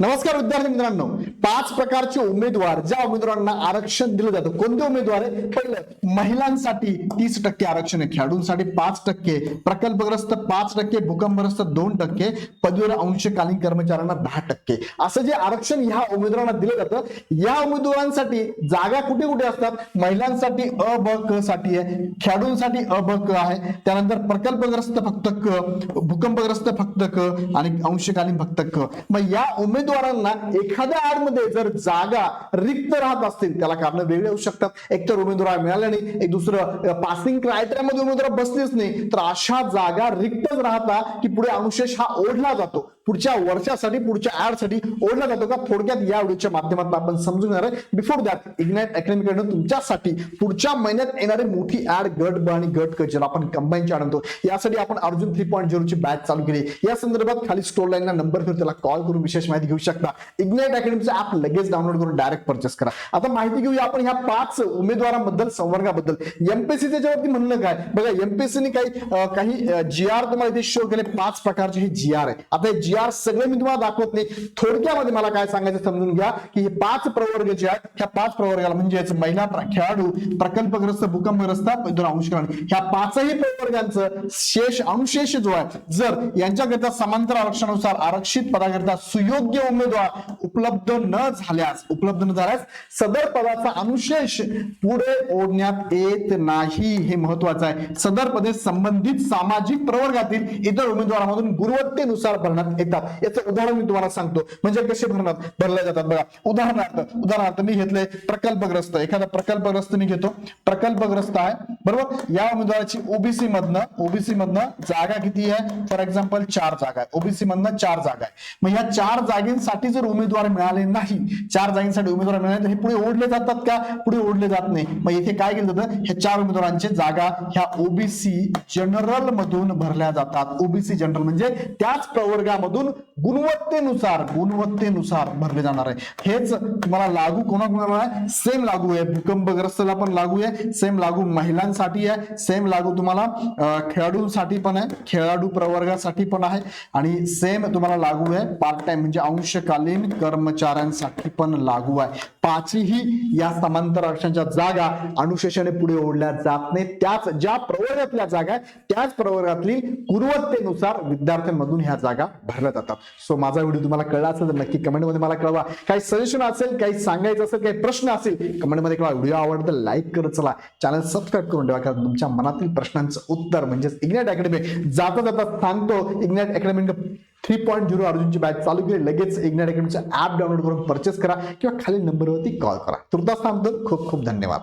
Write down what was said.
नमस्कार विद्यार्थी मित्रांनो. पाच प्रकारचे उमेदवार ज्या उमेदवारांना आरक्षण दिलं जातं. कोणते उमेदवार आहे? पहिलं महिलांसाठी तीस टक्के आरक्षण आहे. खेळाडूंसाठी पाच टक्के प्रकल्पग्रस्त पाच टक्के भूकंपग्रस्त दोन टक्के पदवीवर अंशकालीन कर्मचाऱ्यांना दहा टक्के. असं जे आरक्षण ह्या उमेदवारांना दिलं जातं या उमेदवारांसाठी जागा कुठे कुठे असतात? महिलांसाठी अ ब क साठी आहे. खेळाडूंसाठी अ ब क आहे. त्यानंतर प्रकल्पग्रस्त फक्त क भूकंपग्रस्त फक्त क आणि अंशकालीन फक्त क. मग या उमेद उमेदवारांना एखाद्या आडमध्ये जर जागा रिक्त राहत असतील त्याला कारण वेगळे होऊ शकतात. एकतर उमेदवार मिळाले नाही एक दुसरं पासिंग क्रायटेरियामध्ये उमेदवार बसलेच नाही. तर अशा जागा रिक्तच राहता की पुढे अनुशेष हा ओढला जातो. पुढच्या वर्षासाठी पुढच्या ऍडसाठी ओढला जातो का? थोडक्यात या व्हिडिओच्या माध्यमातून आपण समजून घेणार आहे. बिफोर दॅट इग्नाइट अकॅडमी तुमच्यासाठी पुढच्या महिन्यात येणारी मोठी ऍड गट ब आणि गट क ज्याला आपण कंबाईनची आणतो. यासाठी आपण अर्जुन थ्री पॉईंट झिरोची बॅच चालू केली. या संदर्भात खाली स्टोर लाईनला नंबर घेऊन त्याला कॉल करून विशेष माहिती घेऊ शकता. इग्नाइट अकॅडमीचं ऍप लगेच डाउनलोड करून डायरेक्ट परचेस करा. आता माहिती घेऊया आपण ह्या पाच उमेदवारांबद्दल संवर्गाबद्दल. एमपीएससी त्याच्यावरती म्हणलं काय? बघा एमपीएससीने काही काही जी आर तुम्हाला इथे शो केले. पाच प्रकारचे हे जी आर आहे आता हे जी आर सगळे मी तुम्हाला दाखवत नाही. थोडक्यामध्ये मला काय सांगायचं समजून घ्या की हे पाच प्रवर्ग जे आहेत ह्या पाच प्रवर्गाला म्हणजेच महिला प्र- खेळाडू प्रकल्पग्रस्त भूकंपग्रस्त अंशकरण ह्या पाचही प्रवर्गांचं शेष अनुशेष जो आहे जर यांच्याकरिता समांतर आरक्षणानुसार आरक्षित पदाकरिता सुयोग्य उमेदवार उपलब्ध न झाल्यास उपलब्ध न झाल्यास सदर पदाचा अनुशेष पुढे ओढण्यात येत नाही. हे महत्वाचं आहे. सदर पदे संबंधित सामाजिक प्रवर्गातील इतर उमेदवारांमधून गुणवत्तेनुसार भरण्यात घेतात. याचं उदाहरण मी तुम्हाला सांगतो. म्हणजे कसे भरणार? भरले जातात बघा. उदाहरणार्थ उदाहरणार्थ मी घेतले प्रकल्पग्रस्त. एखादा प्रकल्पग्रस्त मी घेतो. प्रकल्पग्रस्त आहे. बरोबर? या उमेदवाराची ओबीसी मधनं ओबीसी मधनं जागा किती आहे? फॉर एक्झाम्पल चार जागा आहे. ओबीसी मधनं चार जागा आहे. मग या चार जागेसाठी जर उमेदवार मिळाले नाही चार जागेसाठी उमेदवार मिळाले तर हे पुढे ओढले जातात का? पुढे ओढले जात नाही. मग इथे काय केलं जातं? ह्या चार उमेदवारांचे जागा ह्या ओबीसी जनरल मधून भरल्या जातात. ओबीसी जनरल म्हणजे त्याच प्रवर्गामधून गुणवत्तेनुसार गुणवत्तेनुसार भरले जाणार आहे. हेच तुम्हाला लागू कोणाकोणाला? आहे सेम लागू आहे. भूकंपग्रस्तला पण लागू आहे. सेम लागू साठी आहे. सेम लागू तुम्हाला खेळाडूंसाठी पण आहे खेळाडू प्रवर्गासाठी पण आहे. आणि सेम तुम्हाला लागू आहे पार्ट टाइम म्हणजे अंशकालीन कर्मचाऱ्यांसाठी पण लागू आहे. पाचही या समांतर आरक्षणाच्या जागा अनुशेषाने पुढे ओढल्या जात नाही त्याच ज्या प्रवर्गातल्या जागा आहेत, त्याच प्रवर्गातली गुणवत्तेनुसार विद्यार्थ्यांमधून ह्या जागा भरल्या जातात. सो माझा व्हिडिओ तुम्हाला कळला असेल तर नक्की कमेंटमध्ये मला कळवा. काही सजेशन असेल काही सांगायचं असेल काही प्रश्न असेल कमेंटमध्ये कळवा. व्हिडिओ आवडतं लाईक करत चला. चॅनल सबस्क्राईब करून ठेवा तुमच्या मनातील प्रश्नांचं उत्तर म्हणजेच इग्नाइट अकॅडमी जाता जाता सांगतो ignite academy three point zero अर्जुनची batch चालू केली. लगेच इग्नाइट अकॅडमीचं ऍप डाउनलोड करून परचेस करा किंवा खाली नंबरवरती कॉल करा. तुर्तास थांबतो. खूप खूप धन्यवाद.